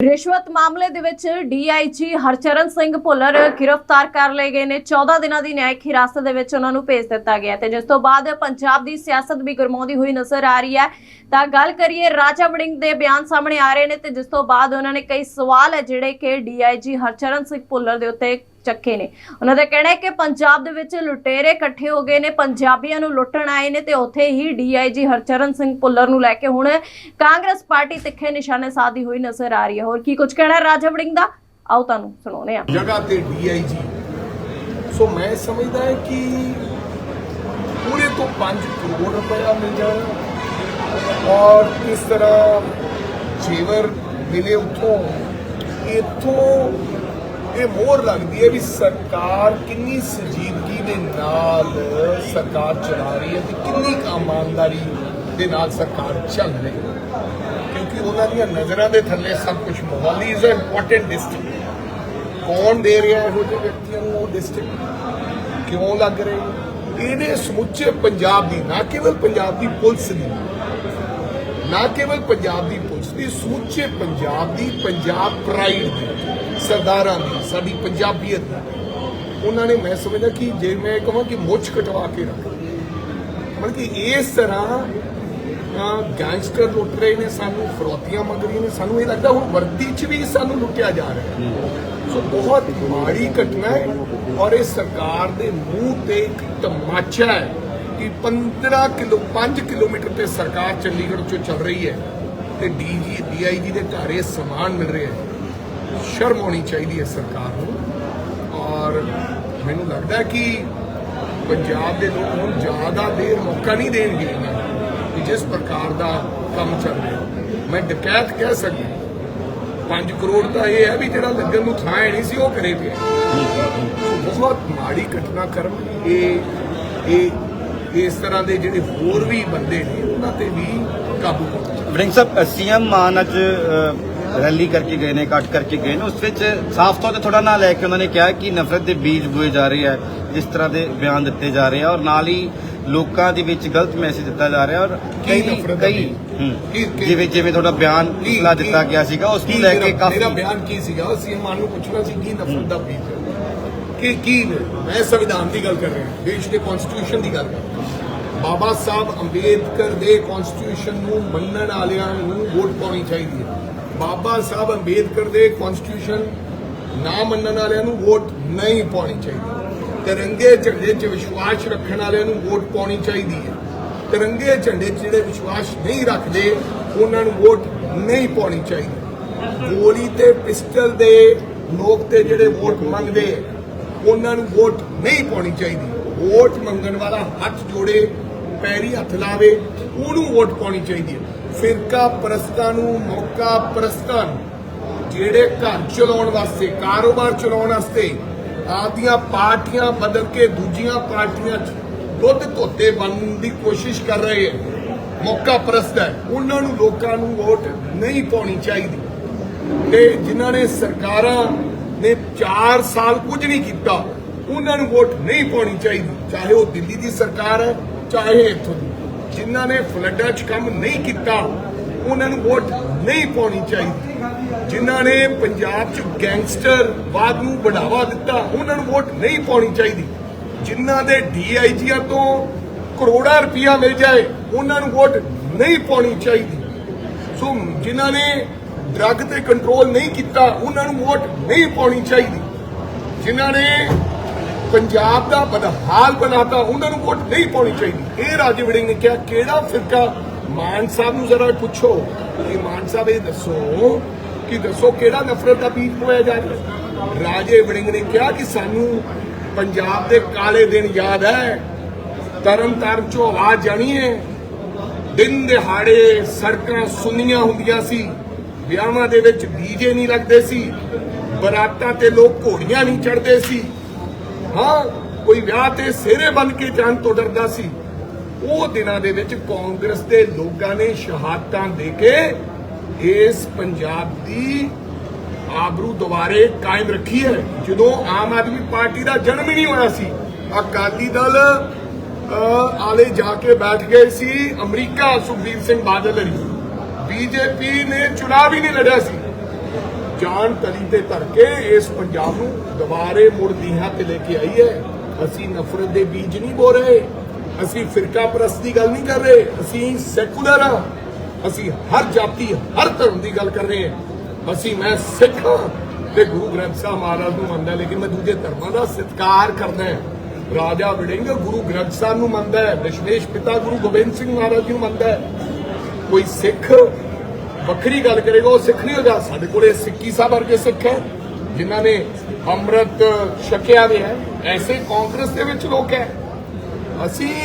ਰਿਸ਼ਵਤ ਮਾਮਲੇ ਦੇ ਵਿੱਚ ਡੀਆਈਜੀ ਹਰਚਰਨ ਸਿੰਘ ਭੁੱਲਰ ਗ੍ਰਿਫਤਾਰ ਕਰ ਲਏ ਗਏ ਨੇ। 14 ਦਿਨਾਂ ਦੀ ਨਿਆਇਕ ਹਿਰਾਸਤ ਦੇ ਵਿੱਚ ਉਹਨਾਂ ਨੂੰ ਭੇਜ ਦਿੱਤਾ ਗਿਆ ਤੇ ਜਿਸ ਤੋਂ ਬਾਅਦ ਪੰਜਾਬ ਦੀ ਸਿਆਸਤ ਵੀ ਗਰਮਾਉਂਦੀ ਹੋਈ ਨਜ਼ਰ ਆ ਰਹੀ ਹੈ। ਤਾਂ ਗੱਲ ਕਰੀਏ ਰਾਜਾ ਵੜਿੰਗ ਦੇ ਬਿਆਨ ਸਾਹਮਣੇ ਆ ਰਹੇ ਨੇ ਤੇ ਜਿਸ ਤੋਂ ਬਾਅਦ ਉਹਨਾਂ ਨੇ ਕਈ ਸਵਾਲ ਹੈ ਜਿਹੜੇ ਕਿ ਡੀਆਈਜੀ ਹਰਚਰਨ ਸਿੰਘ ਭੁੱਲਰ ਦੇ ਉੱਤੇ ਚੱਕੇ ਨੇ। ਉਹਨਾਂ ਦਾ ਕਹਿਣਾ ਹੈ ਕਿ ਪੰਜਾਬ ਦੇ ਵਿੱਚ ਲੁਟੇਰੇ ਇਕੱਠੇ ਹੋ ਗਏ ਨੇ, ਪੰਜਾਬੀਆਂ ਨੂੰ ਲੁੱਟਣ ਆਏ ਨੇ ਤੇ ਉੱਥੇ ਹੀ ਡੀਆਈਜੀ ਹਰਚਰਨ ਸਿੰਘ ਭੁੱਲਰ ਨੂੰ ਲੈ ਕੇ ਹੁਣ ਕਾਂਗਰਸ ਪਾਰਟੀ ਤਿੱਖੇ ਨਿਸ਼ਾਨੇ ਸਾਧੀ ਹੋਈ ਨਜ਼ਰ ਆ ਰਹੀ ਹੈ। ਹੋਰ ਕੀ ਕੁਝ ਕਹਿਣਾ ਰਾਜਾ ਵੜਿੰਗ ਦਾ, ਆਓ ਤੁਹਾਨੂੰ ਸੁਣਾਉਂਦੇ ਹਾਂ। ਜਗ੍ਹਾ ਤੇ ਡੀਆਈਜੀ। ਸੋ ਮੈਂ ਸਮਝਦਾ ਹਾਂ ਕਿ ਪੂਰੇ ਤੋਂ 5 ਕਰੋੜ ਰੁਪਇਆ ਮਿਲ ਜਾਣਾ ਔਰ ਕਿਸ ਤਰ੍ਹਾਂ ਜੇਵਰ ਮਿਲੇ ਉਥੋਂ, ਇਥੋਂ ਇਹ ਮੋਹਰ ਲੱਗਦੀ ਹੈ ਵੀ ਸਰਕਾਰ ਕਿੰਨੀ ਸੰਜੀਦਗੀ ਦੇ ਨਾਲ ਸਰਕਾਰ ਚਲਾ ਰਹੀ ਹੈ ਤੇ ਕਿੰਨੀ ਕੁ ਦੇ ਨਾਲ ਸਰਕਾਰ ਚੱਲ ਰਹੀ ਹੈ। ਕਿਉਂਕਿ ਉਹਨਾਂ ਦੀਆਂ ਨਜ਼ਰਾਂ ਦੇ ਥੱਲੇ ਸਭ ਕੁਝ Mohali is a important district ਕੌਣ ਦੇ ਰਿਹਾ ਇਹੋ ਜਿਹੇ ਵਿਅਕਤੀਆਂ ਨੂੰ ਉਹ ਡਿਸਟ੍ਰਿਕਟ ਕਿਉਂ ਲੱਗ ਰਹੇ ਇਹਨੇ ਸਮੁੱਚੇ ਪੰਜਾਬ ਦੀ ਨਾ ਕੇਵਲ ਪੰਜਾਬ ਦੀ ਪੁਲਿਸ ਦੀ ਨਾ ਕੇਵਲ ਪੰਜਾਬ ਦੀ ਪੁਲਿਸ ਦੀ ਸਮੁੱਚੇ ਪੰਜਾਬ ਦੀ, ਪੰਜਾਬ ਪ੍ਰਾਈਡ ਦੀ, ਸਰਦਾਰਾਂ ਦੀ, ਸਾਡੀ ਪੰਜਾਬੀਅਤ ਦੀ। ਉਹਨਾਂ ਨੇ ਮੈਂ ਸਮਝਦਾ ਕਿ ਜੇ ਮੈਂ ਕਹਾਂ ਕਿ ਮੁੱਛ ਕਟਵਾ ਕੇ ਰੱਖ ਮਤਲਬ ਕਿ ਇਸ ਤਰ੍ਹਾਂ ਗੈਂਗਸਟਰ ਲੁੱਟ ਰਹੇ ਨੇ, ਸਾਨੂੰ ਫਰੋਤੀਆਂ ਮੰਗ ਰਹੀਆਂ ਨੇ, ਸਾਨੂੰ ਇਹ ਲੱਗਦਾ ਹੁਣ ਵਰਦੀ 'ਚ ਵੀ ਸਾਨੂੰ ਲੁੱਟਿਆ ਜਾ ਰਿਹਾ ਸੋ ਬਹੁਤ ਮਾੜੀ ਘਟਨਾ ਹੈ ਔਰ ਇਹ ਸਰਕਾਰ ਦੇ ਮੂੰਹ ਤੇ ਇੱਕ ਤਮਾਚਾ ਹੈ। ਕਿ 15 ਕਿਲੋ 5 ਕਿਲੋਮੀਟਰ ਤੇ ਸਰਕਾਰ ਚੰਡੀਗੜ੍ਹ ਚੋਂ ਚੱਲ ਰਹੀ ਹੈ ਤੇ ਡੀਜੀ ਡੀਆਈਜੀ ਦੇ ਘਰ ਇਹ ਸਮਾਨ ਮਿਲ ਰਿਹਾ ਹੈ। ਸ਼ਰਮ ਆਉਣੀ ਚਾਹੀਦੀ ਹੈ ਸਰਕਾਰ ਨੂੰ। ਔਰ ਮੈਨੂੰ ਲੱਗਦਾ ਕਿ ਪੰਜਾਬ ਦੇ ਲੋਕ ਹੁਣ ਜ਼ਿਆਦਾ ਦੇਰ ਮੌਕਾ ਨਹੀਂ ਦੇਣਗੇ ਨੂੰ ਕਿ ਜਿਸ ਪ੍ਰਕਾਰ ਦਾ ਕੰਮ ਚੱਲ ਰਿਹਾ ਮੈਂ ਡਕੈਤ ਕਹਿ ਸਕਦਾ 5 ਕਰੋੜ ਤਾਂ ਇਹ ਹੈ ਵੀ ਜਿਹੜਾ ਲੱਗਣ ਨੂੰ ਥਾਂ ਹੈ ਨਹੀਂ ਸੀ ਉਹ ਕਰੇ ਪਿਆ। ਬਹੁਤ ਮਾੜੀ ਘਟਨਾ ਕਰਮ ਇਹ ਇਹ ਇਸ ਤਰ੍ਹਾਂ ਦੇ ਜਿਹੜੇ ਹੋਰ ਵੀ ਬੰਦੇ ਨੇ ਉਹਨਾਂ ਤੇ ਵੀ ਕਾਬੂ ਵੜਿੰਗ ਸਾਹਿਬ ਸੀਐਮ ਮਾਨ ਅੱਜ ਰੈਲੀ ਕਰਕੇ ਗਏ ਨੇ ਕੱਟ ਕਰਕੇ ਗਏ ਨੇ ਉਸ ਵਿੱਚ ਸਾਫ਼ ਤੌਰ ਤੇ ਥੋੜਾ ਨਾਂ ਲੈ ਕੇ ਉਹਨਾਂ ਨੇ ਕਿਹਾ ਕਿ ਨਫ਼ਰਤ ਦੇ ਬੀਜ ਬੋਏ ਜਾ ਰਹੇ ਹੈ ਜਿਸ ਤਰ੍ਹਾਂ ਦੇ ਬਿਆਨ ਦਿੱਤੇ ਜਾ ਰਹੇ ਆ ਔਰ ਨਾਲ ਹੀ ਲੋਕਾਂ ਦੇ ਵਿੱਚ ਗਲਤ ਮੈਸੇਜ ਦਿੱਤਾ ਜਾ ਰਿਹਾ ਔਰ ਕਈ ਕਈ ਜਿਵੇਂ ਜਿਵੇਂ ਤੁਹਾਡਾ ਬਿਆਨ ਕੀ- ਦਿੱਤਾ ਗਿਆ ਸੀਗਾ ਉਸ ਨੂੰ ਲੈ ਕੇ ਕਾਫੀ ਮੇਰਾ ਬਿਆਨ ਕੀ ਸੀਗਾ? ਸੀਐਮ ਮਾਨ ਨੂੰ ਪੁੱਛਣਾ ਸੀ ਕੀ ਨਫ਼ਰਤ ਦਾ ਬੀਜ ਕਿ ਕੀ? ਮੈਂ ਸੰਵਿਧਾਨ ਦੀ ਗੱਲ ਕਰ ਰਿਹਾ ਦੇਸ਼ ਦੇ ਕਨਸਟੀਟਿਊਸ਼ਨ ਦੀ ਗੱਲ ਕਰ ਰਿਹਾ। ਬਾਬਾ ਸਾਹਿਬ ਅੰਬੇਦਕਰ ਦੇ ਕਨਸਟੀਟਿਊਸ਼ਨ ਨੂੰ ਮੰਨਣ ਵਾਲਿਆਂ ਨੂੰ ਵੋਟ ਪਾਉਣੀ ਚਾਹੀਦੀ ਹੈ। ਬਾਬਾ ਸਾਹਿਬ ਅੰਬੇਦਕਰ ਦੇ ਕਨਸਟੀਟਿਊਸ਼ਨ ਨਾ ਮੰਨਣ ਵਾਲਿਆਂ ਨੂੰ ਵੋਟ ਨਹੀਂ ਪਾਉਣੀ ਚਾਹੀਦੀ। ਤਿਰੰਗੇ ਝੰਡੇ 'ਚ ਵਿਸ਼ਵਾਸ ਰੱਖਣ ਵਾਲਿਆਂ ਨੂੰ ਵੋਟ ਪਾਉਣੀ ਚਾਹੀਦੀ ਹੈ। ਤਿਰੰਗੇ ਝੰਡੇ 'ਚ ਜਿਹੜੇ ਵਿਸ਼ਵਾਸ ਨਹੀਂ ਰੱਖਦੇ, ਉਹਨਾਂ ਨੂੰ ਵੋਟ ਨਹੀਂ ਪਾਉਣੀ ਚਾਹੀਦੀ। ਗੋਲੀ ਤੇ ਪਿਸਟਲ ਦੇ ਲੋਕ ਤੇ ਜਿਹੜੇ ਵੋਟ ਮੰਗਦੇ, ਉਹਨਾਂ ਨੂੰ ਵੋਟ ਨਹੀਂ ਪਾਉਣੀ ਚਾਹੀਦੀ। ਵੋਟ ਮੰਗਣ ਵਾਲਾ ਹੱਥ ਜੋੜੇ ਪੈਰੀ ਹੱਥ ਲਾਵੇ, ਉਹਨੂੰ ਵੋਟ ਪਾਉਣੀ ਚਾਹੀਦੀ ਹੈ। ਫਿਰਕਾ ਪ੍ਰਸਤਾਂ ਨੂੰ, ਮੌਕਾ ਪ੍ਰਸਤਾਂ ਜਿਹੜੇ ਘਰ ਚਲਾਉਣ ਵਾਸਤੇ, ਕਾਰੋਬਾਰ ਚਲਾਉਣ ਵਾਸਤੇ ਆਪਦੀਆਂ ਪਾਰਟੀਆਂ ਬਦਲ ਕੇ ਦੂਜੀਆਂ ਪਾਰਟੀਆਂ 'ਚ ਦੁੱਧ ਧੋਤੇ ਬਣਨ ਦੀ ਕੋਸ਼ਿਸ਼ ਕਰ ਰਹੇ ਹੈ। ਮੌਕਾ ਪ੍ਰਸਤ ਹੈ। ਉਹਨਾਂ ਨੂੰ ਲੋਕਾਂ ਨੂੰ ਵੋਟ ਨਹੀਂ ਪਾਉਣੀ ਚਾਹੀਦੀ। ਤੇ ਜਿਨ੍ਹਾਂ ਨੇ ਸਰਕਾਰਾਂ ਨੇ 4 ਸਾਲ ਕੁਝ ਨਹੀਂ ਕੀਤਾ, ਉਹਨਾਂ ਨੂੰ ਵੋਟ ਨਹੀਂ ਪਾਉਣੀ ਚਾਹੀਦੀ। ਚਾਹੇ ਉਹ ਦਿੱਲੀ ਦੀ ਸਰਕਾਰ ਹੈ ਚਾਹੇ ਇੱਥੋਂ ਜਿਨ੍ਹਾਂ ਨੇ ਫਲੱਡਾਂ 'ਚ ਕੰਮ ਨਹੀਂ ਕੀਤਾ, ਉਹਨਾਂ ਨੂੰ ਵੋਟ ਨਹੀਂ ਪਾਉਣੀ ਚਾਹੀਦੀ। ਜਿਨ੍ਹਾਂ ਨੇ ਪੰਜਾਬ 'ਚ ਗੈਂਗਸਟਰ ਵਾਦ ਨੂੰ ਬੜਾਵਾ ਦਿੱਤਾ, ਉਹਨਾਂ ਨੂੰ ਵੋਟ ਨਹੀਂ ਪਾਉਣੀ ਚਾਹੀਦੀ। ਜਿਨ੍ਹਾਂ ਦੇ ਡੀਆਈਜੀਆਂ ਤੋਂ ਕਰੋੜਾਂ ਰੁਪਇਆ ਮਿਲ ਜਾਏ, ਉਹਨਾਂ ਨੂੰ ਵੋਟ ਨਹੀਂ ਪਾਉਣੀ ਚਾਹੀਦੀ। ਸੋ ਜਿਨ੍ਹਾਂ ਨੇ ਡਰੱਗ ਤੇ ਕੰਟਰੋਲ ਨਹੀਂ ਕੀਤਾ, ਉਹਨਾਂ ਨੂੰ ਵੋਟ ਨਹੀਂ ਪਾਉਣੀ ਚਾਹੀਦੀ। ਜਿਨ੍ਹਾਂ ਨੇ ਪੰਜਾਬ ਦਾ ਬਦਹਾਲ ਬਣਾਤਾ, ਉਹਨਾਂ ਨੂੰ ਵੋਟ ਨਹੀਂ ਪਾਉਣੀ ਚਾਹੀਦੀ। ਇਹ ਰਾਜੇ ਵੜਿੰਗ ਨੇ ਕਿਹਾ, ਕਿਹੜਾ ਫਿਰਕਾ? ਮਾਨ ਸਾਹਿਬ ਨੂੰ ਜ਼ਰਾ ਪੁੱਛੋ। ਕਿ ਮਾਨ ਸਾਹਿਬ ਇਹ ਦੱਸੋ ਕਿ ਦੱਸੋ ਕਿਹੜਾ ਨਫ਼ਰਤ ਦਾ ਬੀਜ ਬੋਇਆ ਜਾ ਰਿਹਾ ਰਾਜੇ ਵੜਿੰਗ ਨੇ ਕਿਹਾ ਕਿ ਸਾਨੂੰ ਪੰਜਾਬ ਦੇ ਕਾਲੇ ਦਿਨ ਯਾਦ ਹੈ। ਤਰਨ ਤਾਰਨ ਚੋਂ ਆਵਾਜ਼ ਜਾਣੀ ਹੈ। ਦਿਨ ਦਿਹਾੜੇ ਸੜਕਾਂ ਸੁੰਨੀਆਂ ਹੁੰਦੀਆਂ ਸੀ। ਵਿਆਹਾਂ ਦੇ ਵਿੱਚ ਡੀਜੇ ਨਹੀਂ ਲੱਗਦੇ ਸੀ। ਬਰਾਤਾਂ ਤੇ ਲੋਕ ਘੋੜੀਆਂ ਨਹੀਂ ਚੜਦੇ ਸੀ। ਹਾਂ, ਕੋਈ ਵਿਆਹ ਤੇ ਸਿਹਰੇ ਬਨ ਕੇ ਜਾਣ ਤੋਂ ਡਰਦਾ ਸੀ। ਉਹ ਦਿਨਾਂ ਦੇ ਵਿੱਚ ਕਾਂਗਰਸ ਦੇ ਲੋਕਾਂ ਨੇ ਸ਼ਹਾਦਤਾਂ ਦੇ ਕੇ ਇਸ ਪੰਜਾਬ ਦੀ ਆਬਰੂ ਦੁਬਾਰੇ ਕਾਇਮ ਰੱਖੀ ਹੈ। ਜਦੋਂ ਆਮ ਆਦਮੀ ਪਾਰਟੀ ਦਾ ਜਨਮ ਹੀ ਨਹੀਂ ਹੋਇਆ ਸੀ, ਅਕਾਲੀ ਦਲ ਆਲੇ ਜਾ ਕੇ ਬੈਠ ਗਏ ਸੀ, ਅਮਰੀਕਾ ਸੁਖਬੀਰ ਸਿੰਘ ਬਾਦਲ ਲਈ। ਬੀਜੇਪੀ ਨੇ ਚੁਣਾਵ ਹੀ ਨਹੀਂ ਲੜਿਆ ਸੀ। ਜਾਨ ਤਲੀ ਤੇ ਧਰ ਕੇ ਇਸ ਪੰਜਾਬ ਨੂੰ ਦੁਬਾਰੇ ਮੁੜ ਲੀਹਾਂ ਤੇ ਲੈ ਕੇ ਆਈ ਹੈ। ਅਸੀਂ ਨਫ਼ਰਤ ਦੇ ਬੀਜ ਨਹੀਂ ਬੋ ਰਹੇ। ਅਸੀਂ ਫਿਰਕਾ ਪ੍ਰਸਤ ਦੀ ਗੱਲ ਨਹੀਂ ਕਰ ਰਹੇ। ਅਸੀਂ ਸੈਕੂਲਰ ਆ ਅਸੀਂ ਹਰ ਜਾਤੀ, ਹਰ ਧਰਮ ਦੀ ਗੱਲ ਕਰ ਰਹੇ ਹਾਂ। ਅਸੀਂ, ਮੈਂ ਸਿੱਖ ਹਾਂ ਤੇ ਗੁਰੂ ਗ੍ਰੰਥ ਸਾਹਿਬ ਮਹਾਰਾਜ ਨੂੰ ਮੰਨਦਾ, ਲੇਕਿਨ ਮੈਂ ਦੂਜੇ ਧਰਮਾਂ ਦਾ ਸਤਿਕਾਰ ਕਰਦਾ ਹਾਂ। ਰਾਜਾ ਵੜਿੰਗ ਗੁਰੂ ਗ੍ਰੰਥ ਸਾਹਿਬ ਨੂੰ ਮੰਨਦਾ ਹੈ। ਦਸ਼ਮੇਸ਼ ਪਿਤਾ ਗੁਰੂ ਗੋਬਿੰਦ ਸਿੰਘ ਮਹਾਰਾਜ ਨੂੰ ਮੰਨਦਾ ਹੈ। ਕੋਈ ਸਿੱਖ ਵੱਖਰੀ ਗੱਲ ਕਰੇਗਾ, ਉਹ ਸਿੱਖ ਨਹੀਂ ਹੋਗਾ ਸਾਡੇ ਕੋਲੇ ਸਿੱਕੀ ਸਾਹਿਬ ਵਰਗੇ ਸਿੱਖ ਹੈ, ਜਿਨ੍ਹਾਂ ਨੇ ਅੰਮ੍ਰਿਤ ਛਕਿਆ ਹੋਇਆ ਹੈ। ਐਸੇ ਕਾਂਗਰਸ ਦੇ ਵਿੱਚ ਲੋਕ ਹੈ। ਅਸੀਂ